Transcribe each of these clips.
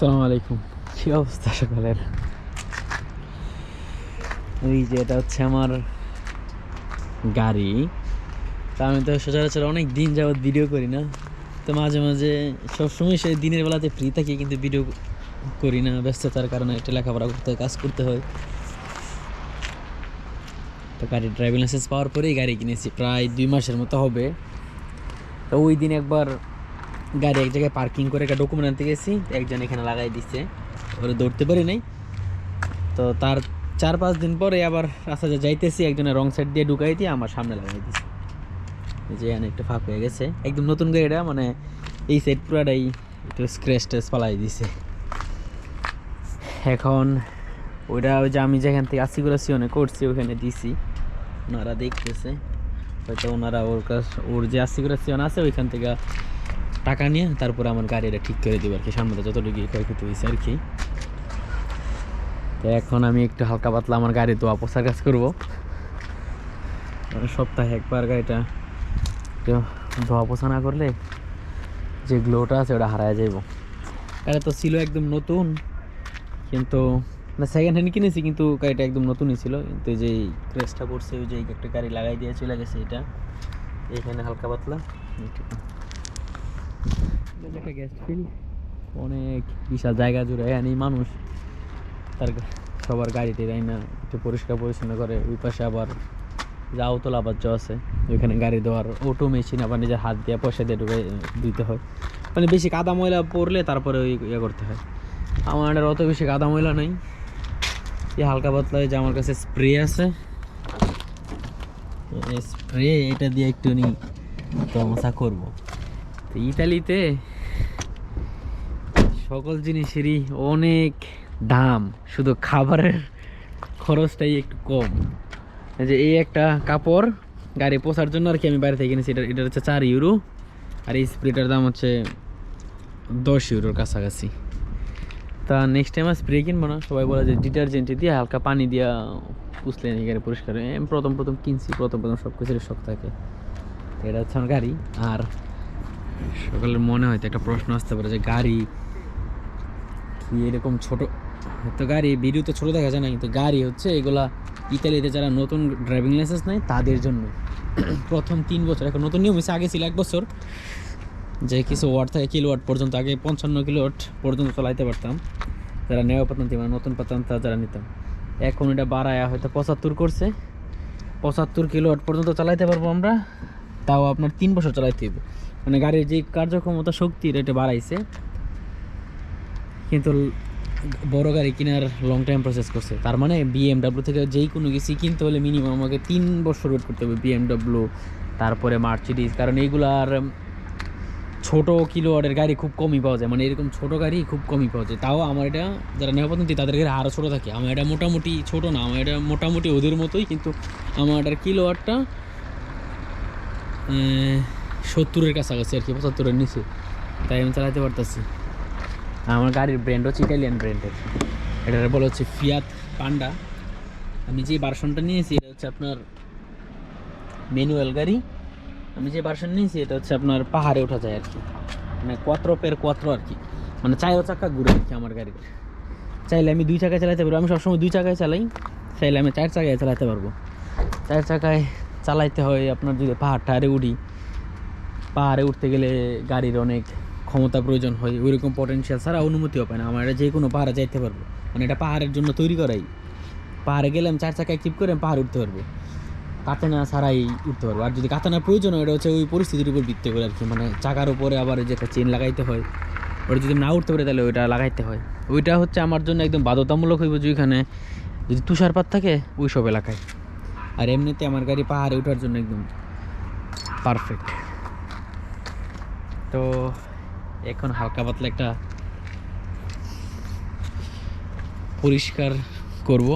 আসসালামু আলাইকুম। কি অবস্থা সকালের? ওই যে এটা হচ্ছে আমার গাড়ি। তা আমি তো সচরাচর অনেক দিন যাবত ভিডিও করি না। তো মাঝে মাঝে সবসময় সে দিনের বেলাতে ফ্রি থাকি কিন্তু ভিডিও করি না। ব্যস্ততার কারণে একটা লেখাপড়া করতে হয় কাজ করতে হয়। তো গাড়ির ড্রাইভিং লাইসেন্স পাওয়ার পরেই গাড়ি কিনেছি। প্রায় দুই মাসের মতো হবে। তো ওই দিন একবার গাড়ি এক জায়গায় পার্কিং করে একটা ডকুমেন্ট আনতে গেছি, একজন এখানে লাগাই দিচ্ছে ওরা দৌড়তে পারি নাই। তো তার চার পাঁচ দিন পরে আবার রাস্তা দিয়ে যাইতেছি, একজনের রং সাইড দিয়ে ঢুকাই দিয়ে আমার সামনে লাগাই এই যে এখানে একটু ফাঁক হয়ে গেছে। একদম নতুন গাড়িটা মানে এই সাইড পুরাটাই একটু স্ক্র্যাচ ট্রেস পালাই দিছে। এখন ওইটা ওই যে আমি যেখান থেকে আসিগুলাসিওনে করছি ওখানে দিছি। ওনারা দেখতেছে। হয়তো ওনারা ওর কাছ ওর যে আসিগুলাসিওন আছে, ওইখান থেকে টাকা নিয়ে তারপরে আমার গাড়িটা ঠিক করে দেবে আর কি। সামনে যতটুকু ক্ষয়ক্ষতি হয়েছে আর কি। তো এখন আমি একটু হালকা পাতলা আমার গাড়ি ধোয়া পোষার কাজ করব। সপ্তাহে একবার গাড়িটা ধোয়া পোছা না করলে যে গ্লোটা আছে ওটা হারায় যাইব। গাড়ি তো ছিল একদম নতুন, কিন্তু না সেকেন্ড হ্যান্ড কিনেছি, কিন্তু গাড়িটা একদম নতুনই ছিল। কিন্তু এই যে ক্রেসটা পড়ছে, ওই যে একটা গাড়ি লাগাই দিয়ে চলে গেছে এটা। এখানে হালকা পাতলা। একটা ফিল্ড অনেক বিশাল জায়গা জুড়ে এখানে মানুষ। তার সবার গাড়িতে তাই না একটু পরিষ্কার পরিচ্ছন্ন করে, ওই পাশে আবার যে আউতলা বাচ্চা আছে, ওইখানে গাড়ি দেওয়ার অটো মেশিন আবার নিজের হাত দিয়ে পয়সা দিয়ে ঢুকে দিতে হয়। মানে বেশি কাদা ময়লা পড়লে তারপরে ওই ইয়ে করতে হয়। আমার আর অত বেশি কাদা ময়লা নেই। এই হালকা পাতলা যে আমার কাছে স্প্রে আছে। স্প্রে এটা দিয়ে একটু নি তমসা করব। তো ইতালিতে সকল জিনিসেরই অনেক দাম। শুধু খাবারের খরচটাই একটু কম। এই যে এই একটা কাপড় গাড়ি পোষার জন্য আর কি আমি বাইরে থেকে কিনেছি এটা এটা হচ্ছে চার ইউরো আর এই স্প্রেটার দাম হচ্ছে দশ ইউরোর কাছাকাছি। তা নেক্সট টাইম আর স্প্রে কিনবো না। সবাই বলে যে ডিটারজেন্ট দিয়ে হালকা পানি দিয়া পুষলে নাকি গাড়ি পরিষ্কার। আমি প্রথম প্রথম কিনছি। প্রথম প্রথম সব কিছুর শখ থাকে। এটা হচ্ছে আমার গাড়ি। আর সকালের মনে হয়তো একটা প্রশ্ন আসতে পারে যে গাড়ি এরকম ছোট, তো গাড়ি ভিডিও তো ছোট দেখা যায় না কিন্তু গাড়ি হচ্ছে এগুলা ইতালিতে যারা নতুন ড্রাইভিং লাইসেন্স নেয়, তাদের জন্য। প্রথম তিন বছর, এখন নতুন নিয়ম হয়েছে, আগে ছিল এক বছর। যে কিছু ওয়াট থেকে কিলো ওয়াট পর্যন্ত, আগে পঞ্চান্ন কিলো ওয়াট পর্যন্ত চালাইতে পারতাম। যারা নেওয়া পাতাম মানে নতুন পাতাম, তা যারা নিতাম। এখন এটা বাড়ায়া হয়তো পঁচাত্তর করছে। পঁচাত্তর কিলো ওয়াট পর্যন্ত চালাইতে পারব আমরা, তাও আপনার তিন বছর চালাইতে হবে মানে গাড়ির যে কার্যক্ষমতা, শক্তির এটা বাড়াইছে। কিন্তু বড় গাড়ি কেনার লং টাইম প্রসেস করছে। তার মানে বিএমডাব্লিউ থেকে যেই কোনো কিছু কিনতে হলে মিনিমাম আমাকে তিন বছর ওয়েট করতে হবে বিএমডাব্লিউ তারপরে মার্সিডিজ কারণ এইগুলার ছোট কিলোয়ার্ডের গাড়ি খুব কমই পাওয়া যায়। মানে এরকম ছোট গাড়ি খুব কমই পাওয়া যায়। তাও আমার এটা, যারা নেওয়া তাদের গাড়ি আরও ছোটো থাকে। আমার এটা মোটামুটি ছোট না, আমার এটা মোটামুটি ওদের মতোই, কিন্তু আমার এটার কিলোয়ার্ডটা সত্তরের কাছাকাছি আর কি, পঁচাত্তরের নিচে। তাই আমি চালাতে পারতেছি। আমার গাড়ির ব্র্যান্ড হচ্ছে ইটালিয়ান ব্র্যান্ডের এটার বলা হচ্ছে ফিয়াত পান্ডা আমি যে বার্সনটা নিয়েছি, এটা হচ্ছে আপনার ম্যানুয়াল গাড়ি। আমি যে বার্সন নিয়েছি, এটা হচ্ছে আপনার পাহাড়ে ওঠা যায় আর কি। মানে কোয়াত্র পের কোয়াত্র আর কি। মানে চারো চাকা ঘুরে আর কি আমার গাড়িতে চাইলে আমি দুই চাকায় চালাতে পারব। আমি সবসময় দুই চাকায় চালাই। চাইলে আমি চার চাকায় চালাতে পারব। চার চাকায় চালাইতে হয় আপনার যদি পাহাড় টাহাড়ে উঠি পাহাড়ে উঠতে গেলে গাড়ির অনেক ক্ষমতা প্রয়োজন হয় ওই রকম পটেনশিয়াল ছাড়া অনুমতিও পায় না। আমার এটা যে কোনো পাহাড়ে যাইতে পারব। মানে এটা পাহাড়ের জন্য তৈরি করাই। পাহাড়ে গেলে আমি চার চাকায় চিপ করে পাহাড় উঠতে পারব। কাতানা ছাড়াই উঠতে পারব। আর যদি কাতানার প্রয়োজন হয়, এটা হচ্ছে ওই পরিস্থিতির উপর ভিত্তি করে আর কি। মানে চাকার উপরে আবার যে একটা চেন লাগাইতে হয়। ওটা যদি না উঠতে পারে, তাহলে ওইটা লাগাইতে হয়। ওইটা হচ্ছে আমার জন্য একদম বাধ্যতামূলক হইব যে ওইখানে যদি তুষারপাত থাকে ওই সব এলাকায়। আর এমনিতে আমার গাড়ি পাহাড়ে ওঠার জন্য একদম পারফেক্ট তো এখন হালকা পাতলা একটা পরিষ্কার করব।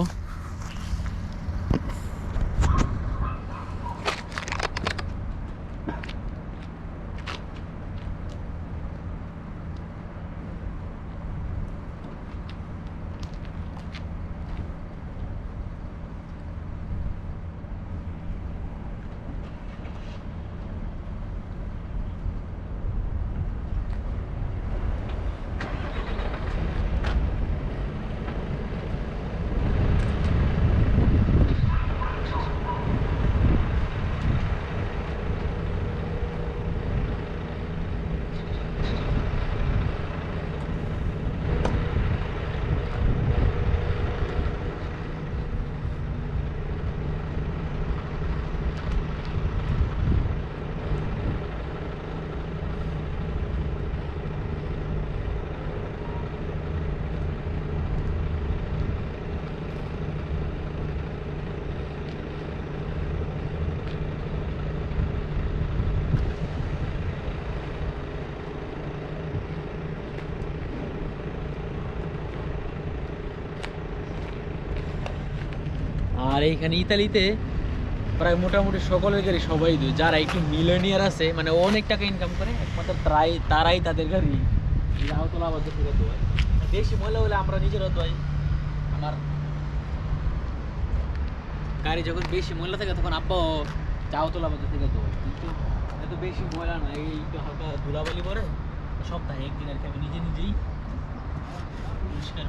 আর এইখানে ইতালিতে প্রায় মোটামুটি সকলের গাড়ি সবাই দেয় যারা একটু মিলিয়নিয়ার আছে মানে অনেক টাকা ইনকাম করে, একমাত্র তারাই তারাই তাদের গাড়ি। রাহতলা আবাদ থেকে দোয় বেশি ময়লা হলে আমরা নিজেরা দোয়াই। আমার গাড়ি যখন বেশি ময়লা থাকে, তখন আব্বাও চাওতলা বাজার থেকে দোয় কিন্তু এত বেশি ময়লা না, এই একটু হালকা ধুলাবালি পরে, সপ্তাহে একদিন আর কি আমি নিজে নিজেই পরিষ্কার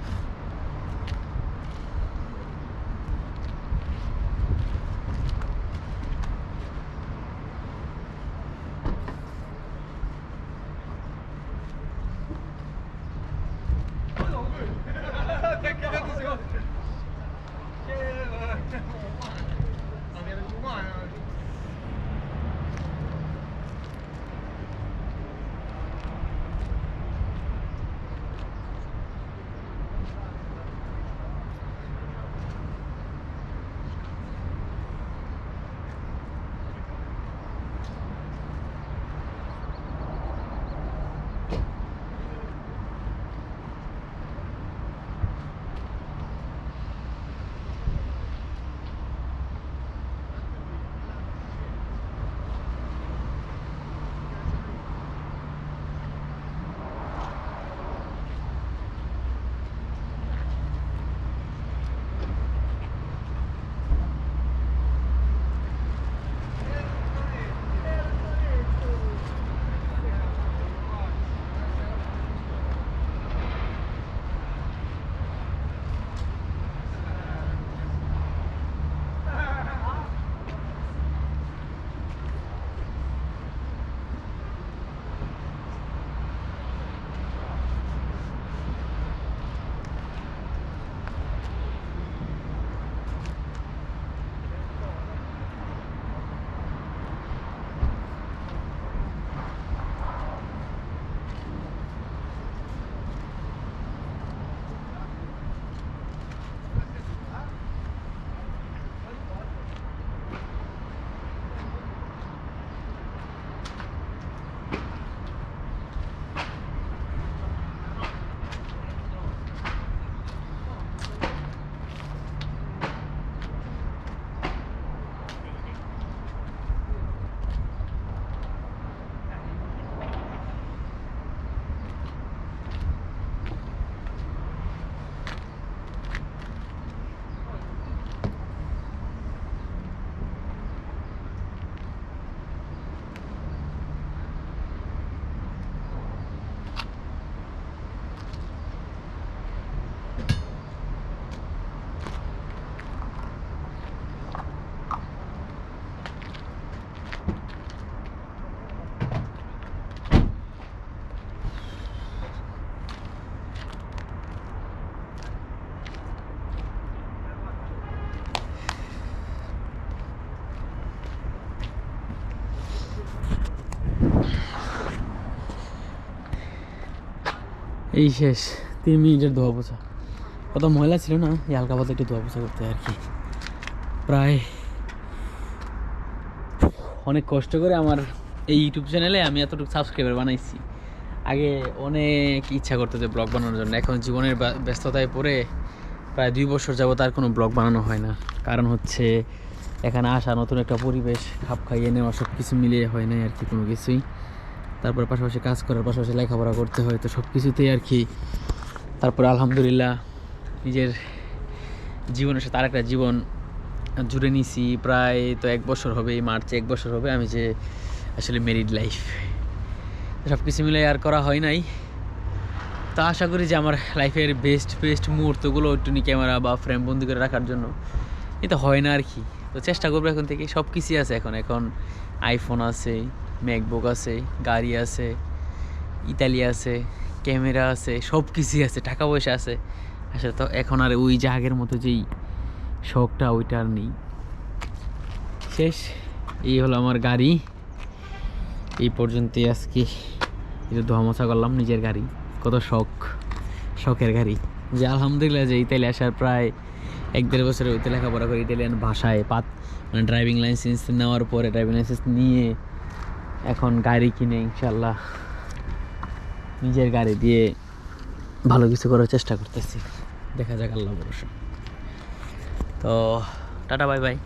এই শেষ, তিন মিনিটের ধোয়া পোছা। কত ময়লা ছিল না, এই হালকা পাতলা একটু ধোয়া পোছা করতে আর কি। প্রায় অনেক কষ্ট করে আমার এই ইউটিউব চ্যানেলে আমি এতটুকু সাবস্ক্রাইবার বানাইছি। আগে অনেক ইচ্ছা করতো যে ব্লগ বানানোর জন্য, এখন জীবনের ব্যা- ব্যস্ততায় পড়ে প্রায় দুই বছর যাবত আর কোনো ব্লগ বানানো হয় না। কারণ হচ্ছে এখানে আসা নতুন একটা পরিবেশ, খাপ খাইয়ে নেওয়া সব কিছু মিলিয়ে হয় না আর কি কোনো কিছুই। তারপরে পাশাপাশি কাজ করার পাশাপাশি লেখাপড়া করতে হয়, তো সব কিছুতেই আর কি। তারপরে আলহামদুলিল্লাহ নিজের জীবনের সাথে আরেকটা জীবন জুড়ে নিছি। প্রায় তো এক বছর হবে মার্চে এক বছর হবে আমি যে আসলে মেরিড লাইফ সব কিছু মিলে আর করা হয় নাই। তো আশা করি যে আমার লাইফের বেস্ট বেস্ট মুহূর্তগুলো একটু ক্যামেরা বা ফ্রেম বন্দি করে রাখার জন্য এটা হয় না আর কি। তো চেষ্টা করব এখন থেকে সব কিছুই আছে এখন। এখন আইফোন আছে ম্যাকবুক আছে, গাড়ি আছে, ইতালি আছে, ক্যামেরা আছে সব কিছুই আছে, টাকা পয়সা আছে। আসলে তো এখন আর ওই যে আগের মতো যেই শখটা ওইটা আর নেই। শেষ, এই হলো আমার গাড়ি। এই পর্যন্তই আজকে। একটু ধোয়া মোছা করলাম, নিজের গাড়ি। কত শখ, শখের গাড়ি। যে আলহামদুলিল্লাহ যে ইতালি আসার প্রায় এক দেড় বছরের হইতে লেখাপড়া করে ইতালিয়ান ভাষায় পাত মানে ড্রাইভিং লাইসেন্স নেওয়ার পরে ড্রাইভিং লাইসেন্স নিয়ে এখন গাড়ি কিনে ইনশাল্লাহ নিজের গাড়ি দিয়ে ভালো কিছু করার চেষ্টা করতেছি। দেখা যাক, আল্লাহ ভরসা। তো, টাটা, বাই বাই।